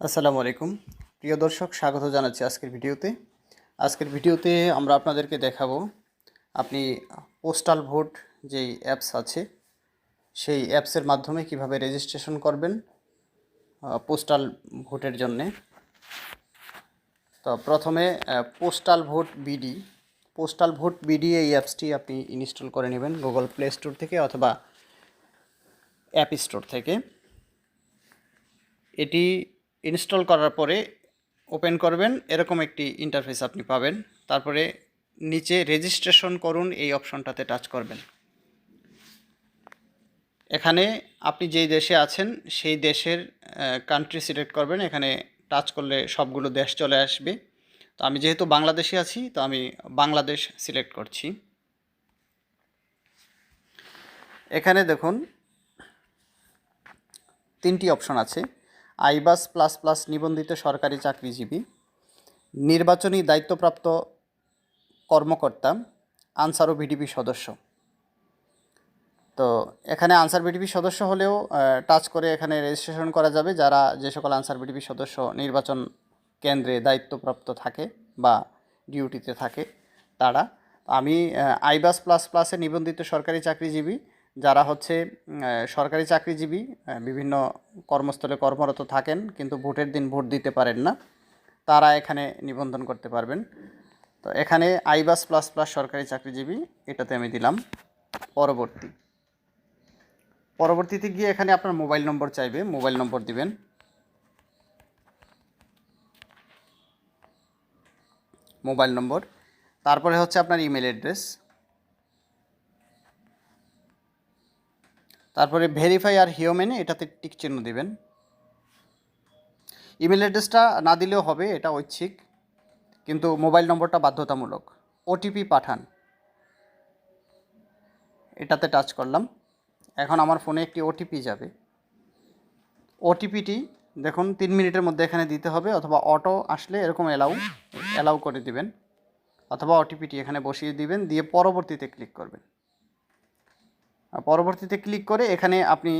আসসালামু আলাইকুম। প্রিয় দর্শক, স্বাগত জানাচ্ছি আজকের ভিডিওতে। আজকের ভিডিওতে আমরা আপনাদেরকে দেখাবো আপনি পোস্টাল ভোট যেই অ্যাপস আছে, সেই অ্যাপসের মাধ্যমে কীভাবে রেজিস্ট্রেশন করবেন পোস্টাল ভোটের জন্যে। তো প্রথমে postal vote BD. Postal vote BD এই অ্যাপসটি আপনি ইনস্টল করে নেবেন গুগল প্লে স্টোর থেকে অথবা অ্যাপ স্টোর থেকে। এটি ইনস্টল করার পরে ওপেন করবেন, এরকম একটি ইন্টারফেস আপনি পাবেন। তারপরে নিচে রেজিস্ট্রেশন করুন, এই অপশনটাতে টাচ করবেন। এখানে আপনি যেই দেশে আছেন, সেই দেশের কান্ট্রি সিলেক্ট করবেন। এখানে টাচ করলে সবগুলো দেশ চলে আসবে। তো আমি যেহেতু বাংলাদেশে আছি, তো আমি বাংলাদেশ সিলেক্ট করছি। এখানে দেখুন, তিনটি অপশন আছে। আইবাস প্লাস প্লাস নিবন্ধিত সরকারি চাকরিজীবী, নির্বাচনী দায়িত্বপ্রাপ্ত কর্মকর্তা, আনসার ও ভিডিপি সদস্য। তো এখানে আনসার ভিডিপি সদস্য হলেও টাচ করে এখানে রেজিস্ট্রেশন করা যাবে যারা যে সকল আনসার ভিডিপি সদস্য নির্বাচন কেন্দ্রে দায়িত্বপ্রাপ্ত থাকে বা ডিউটিতে থাকে তারা। আমি আইবাস প্লাস প্লাসে নিবন্ধিত সরকারি চাকরিজীবী যারা হচ্ছে সরকারি চাকরিজীবী বিভিন্ন কর্মস্থলে কর্মরত থাকেন, কিন্তু ভোটের দিন ভোট দিতে পারেন না, তারা এখানে নিবন্ধন করতে পারবেন। তো এখানে আইবাস প্লাস প্লাস সরকারি চাকরিজীবী, এটাতে আমি দিলাম। পরবর্তী। পরবর্তীতে গিয়ে এখানে আপনার মোবাইল নম্বর চাইবে, মোবাইল নম্বর দিবেন। Mobile number. তারপরে হচ্ছে আপনার ইমেল অ্যাড্রেস। তারপরে ভেরিফাই আর হিউম্যানে এটাতে টিক চিহ্ন দিবেন। ইমেল অ্যাড্রেসটা না দিলেও হবে, এটা ঐচ্ছিক, কিন্তু মোবাইল নম্বরটা বাধ্যতামূলক। ওটিপি পাঠান। এটাতে টাচ করলাম। এখন আমার ফোনে একটি ওটিপি যাবে। ওটিপিটি দেখুন, তিন মিনিটের মধ্যে এখানে দিতে হবে, অথবা অটো আসলে এরকম অ্যালাউ অ্যালাউ করে দিবেন। অথবা ওটিপিটি এখানে বসিয়ে দিবেন, দিয়ে পরবর্তীতে ক্লিক করবেন। পরবর্তীতে ক্লিক করে এখানে আপনি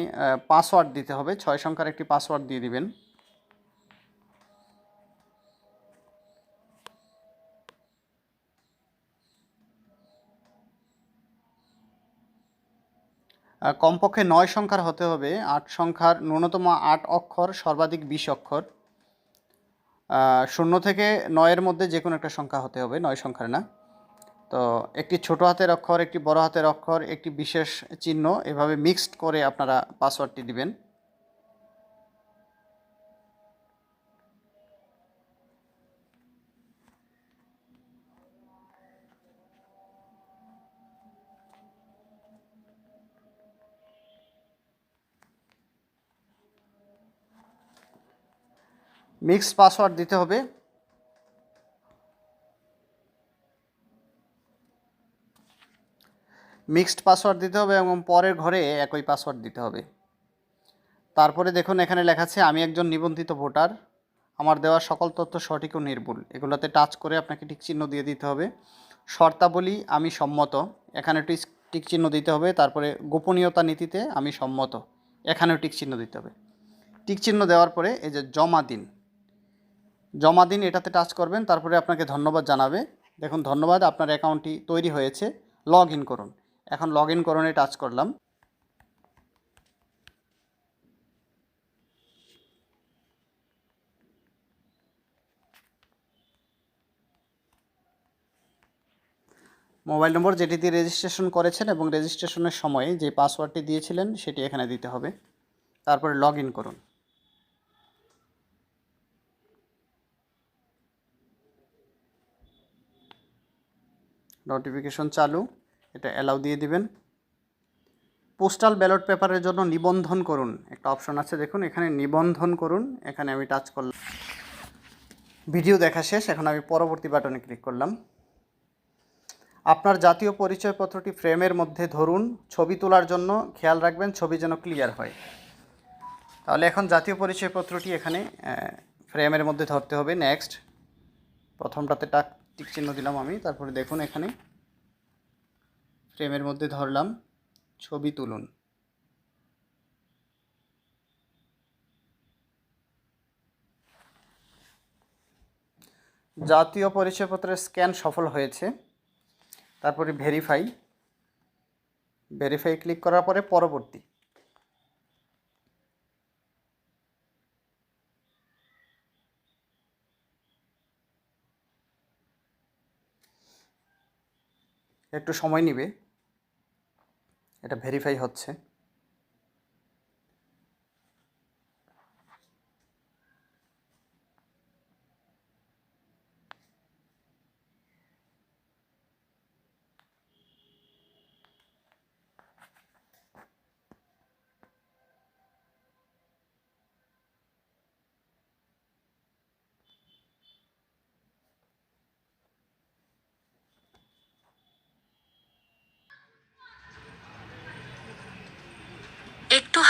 পাসওয়ার্ড দিতে হবে। ছয় সংখ্যার একটি পাসওয়ার্ড দিয়ে দিবেন। কমপক্ষে নয় সংখ্যার হতে হবে। আট সংখ্যার ন্যূনতম আট অক্ষর, সর্বাধিক বিশ অক্ষর। শূন্য থেকে নয়ের মধ্যে যে কোনো একটা সংখ্যা হতে হবে, নয় সংখ্যার না। তো একটি ছোট হাতের অক্ষর, একটি বড় হাতের অক্ষর, একটি বিশেষ চিহ্ন, এভাবে মিক্সড করে আপনারা পাসওয়ার্ডটি দিবেন। মিক্সড পাসওয়ার্ড দিতে হবে। মিক্সড পাসওয়ার্ড দিতে হবে এবং পরের ঘরে একই পাসওয়ার্ড দিতে হবে। তারপরে দেখুন, এখানে লেখা আছে, আমি একজন নিবন্ধিত ভোটার। আমার দেওয়া সকল তথ্য সঠিক ও নির্ভুল। এগুলোতে টাচ করে আপনাকে টিক চিহ্ন দিয়ে দিতে হবে। শর্তাবলী, আমি সম্মত। এখানে টিক চিহ্ন দিতে হবে। তারপরে গোপনীয়তা নীতিতে, আমি সম্মত। এখানেও টিক চিহ্ন দিতে হবে। টিক চিহ্ন দেওয়ার পরে, এই যে জমা দিন। জমা দিন, এটাতে টাচ করবেন। তারপরে আপনাকে ধন্যবাদ জানাবে। দেখুন, ধন্যবাদ, আপনার অ্যাকাউন্টটি তৈরি হয়েছে। লগ ইন করুন। এখন লগ ইন করণে টাচ করলাম। মোবাইল নম্বর যেটি দিয়ে রেজিস্ট্রেশন করেছেন এবং রেজিস্ট্রেশনের সময় যে পাসওয়ার্ডটি দিয়েছিলেন সেটি এখানে দিতে হবে। তারপরে লগ ইন করুন। নোটিফিকেশন চালু। এটা অ্যালাউ দিয়ে দিবেন। পোস্টাল ব্যালট পেপারের জন্য নিবন্ধন করুন। একটা অপশন আছে, দেখুন, এখানে নিবন্ধন করুন। এখানে আমি টাচ করলাম। ভিডিও দেখা শেষ, এখন আমি পরবর্তী বাটনে ক্লিক করলাম। আপনার জাতীয় পরিচয়পত্রটি ফ্রেমের মধ্যে ধরুন। ছবি তোলার জন্য খেয়াল রাখবেন, ছবি যেন ক্লিয়ার হয়। তাহলে এখন জাতীয় পরিচয়পত্রটি এখানে ফ্রেমের মধ্যে ধরতে হবে। নেক্সট প্রথমটাতে টাক টিক চিহ্ন দিলাম আমি। তারপরে দেখুন এখানে। ফ্রেমের মধ্যে ধরলাম, ছবি তুলুন। জাতীয় পরিচয়পত্রের স্ক্যান সফল হয়েছে। তারপরে ভেরিফাই ভেরিফাই ক্লিক করার পরে পরবর্তী। একটু সময় নেবে। এটা ভেরিফাই হচ্ছে।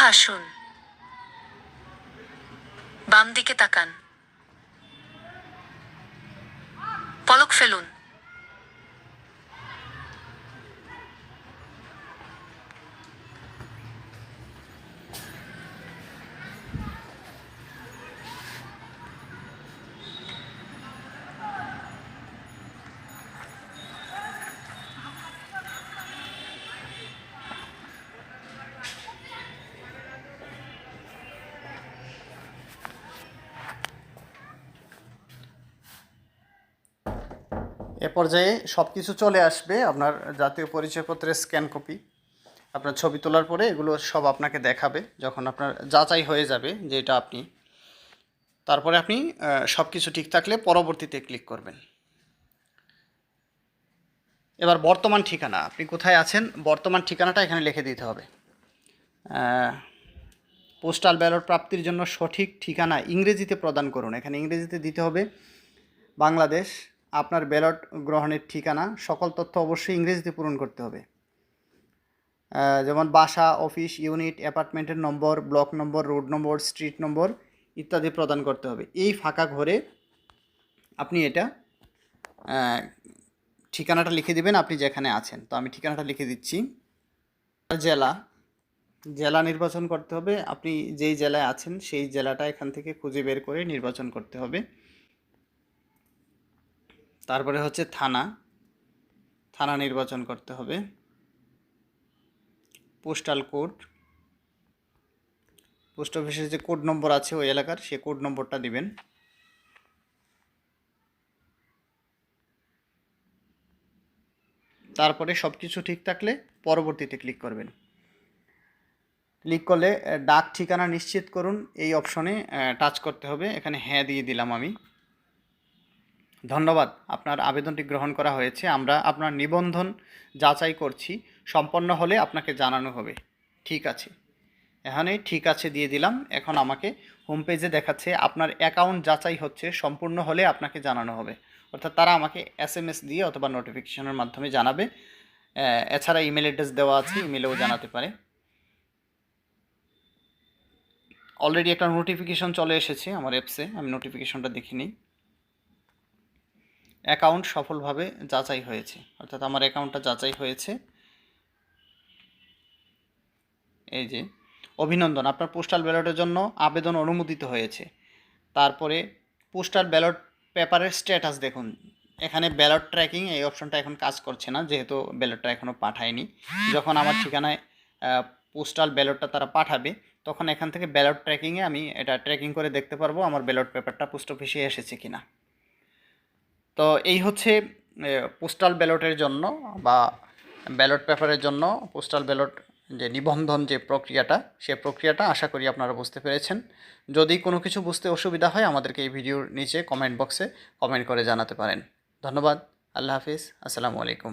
হাসুন বাম দিকে তাকান। পলক ফেলুন। এ পর্যায়ে সব কিছু চলে আসবে আপনার জাতীয় পরিচয়পত্রের স্ক্যান কপি। আপনার ছবি তোলার পরে এগুলো সব আপনাকে দেখাবে যখন আপনার যাচাই হয়ে যাবে যে এটা আপনি। তারপরে আপনি সব কিছু ঠিক থাকলে পরবর্তীতে ক্লিক করবেন। এবার বর্তমান ঠিকানা, আপনি কোথায় আছেন? বর্তমান ঠিকানাটা এখানে লিখে দিতে হবে। পোস্টাল ব্যালট প্রাপ্তির জন্য সঠিক ঠিকানা ইংরেজিতে প্রদান করুন। এখানে ইংরেজিতে দিতে হবে বাংলাদেশ আপনার ব্যালট গ্রহণের ঠিকানা, সকল তথ্য অবশ্যই ইংরেজিতে পূরণ করতে হবে। যেমন বাসা, অফিস, ইউনিট, অ্যাপার্টমেন্টের নম্বর, ব্লক নম্বর, রোড নম্বর, স্ট্রিট নম্বর ইত্যাদি প্রদান করতে হবে। এই ফাঁকা ঘরে আপনি এটা ঠিকানাটা লিখে দিবেন আপনি যেখানে আছেন। তো আমি ঠিকানাটা লিখে দিচ্ছি। জেলা জেলা নির্বাচন করতে হবে। আপনি যেই জেলায় আছেন সেই জেলাটা এখান থেকে খুঁজে বের করে নির্বাচন করতে হবে। তারপরে হচ্ছে থানা। থানা নির্বাচন করতে হবে। Postal code. পোস্ট অফিসের যে কোড নম্বর আছে ওই এলাকার, সে কোড নম্বরটা দিবেন। তারপরে সব কিছু ঠিক থাকলে পরবর্তীতে ক্লিক করবেন। ক্লিক করলে ডাক ঠিকানা নিশ্চিত করুন। এই অপশনে টাচ করতে হবে। এখানে হ্যাঁ দিয়ে দিলাম আমি। ধন্যবাদ, আপনার আবেদনটি গ্রহণ করা হয়েছে। আমরা আপনার নিবন্ধন যাচাই করছি, সম্পন্ন হলে আপনাকে জানানো হবে। ঠিক আছে। এখানে ঠিক আছে দিয়ে দিলাম। এখন আমাকে হোম পেজে দেখাচ্ছে, আপনার অ্যাকাউন্ট যাচাই হচ্ছে, সম্পূর্ণ হলে আপনাকে জানানো হবে। অর্থাৎ তারা আমাকে এস এম এস দিয়ে অথবা নোটিফিকেশনের মাধ্যমে জানাবে। এছাড়া ইমেল অ্যাড্রেস দেওয়া আছে ইমেলেও জানাতে পারে। অলরেডি একটা নোটিফিকেশন চলে এসেছে আমার অ্যাপসে আমি নোটিফিকেশনটা দেখে নিই। অ্যাকাউন্ট সফলভাবে যাচাই হয়েছে। অর্থাৎ আমার অ্যাকাউন্টটা যাচাই হয়েছে। এই যে, অভিনন্দন, আপনার পোস্টাল ব্যালটের জন্য আবেদন অনুমোদিত হয়েছে। তারপরে পোস্টাল ব্যালট পেপারের স্ট্যাটাস দেখুন। এখানে ব্যালট ট্র্যাকিং এই অপশনটা এখন কাজ করছে না, যেহেতু ব্যালটটা এখনও পাঠায়নি। যখন আমার ঠিকানায় পোস্টাল ব্যালটটা তারা পাঠাবে, তখন এখান থেকে ব্যালট ট্র্যাকিংয়ে আমি এটা ট্র্যাকিং করে দেখতে পারব, আমার ব্যালট পেপারটা পোস্ট অফিসে এসেছে কিনা। তো এই হচ্ছে পোস্টাল ব্যালটের জন্য বা ব্যালট পেপারের জন্য পোস্টাল ব্যালট যে নিবন্ধন যে প্রক্রিয়াটা, সে প্রক্রিয়াটা আশা করি আপনারা বুঝতে পেরেছেন। যদি কোনো কিছু বুঝতে অসুবিধা হয়, আমাদেরকে এই ভিডিওর নিচে কমেন্ট বক্সে কমেন্ট করে জানাতে পারেন। ধন্যবাদ, আল্লাহ হাফিজ, আসসালামু আলাইকুম।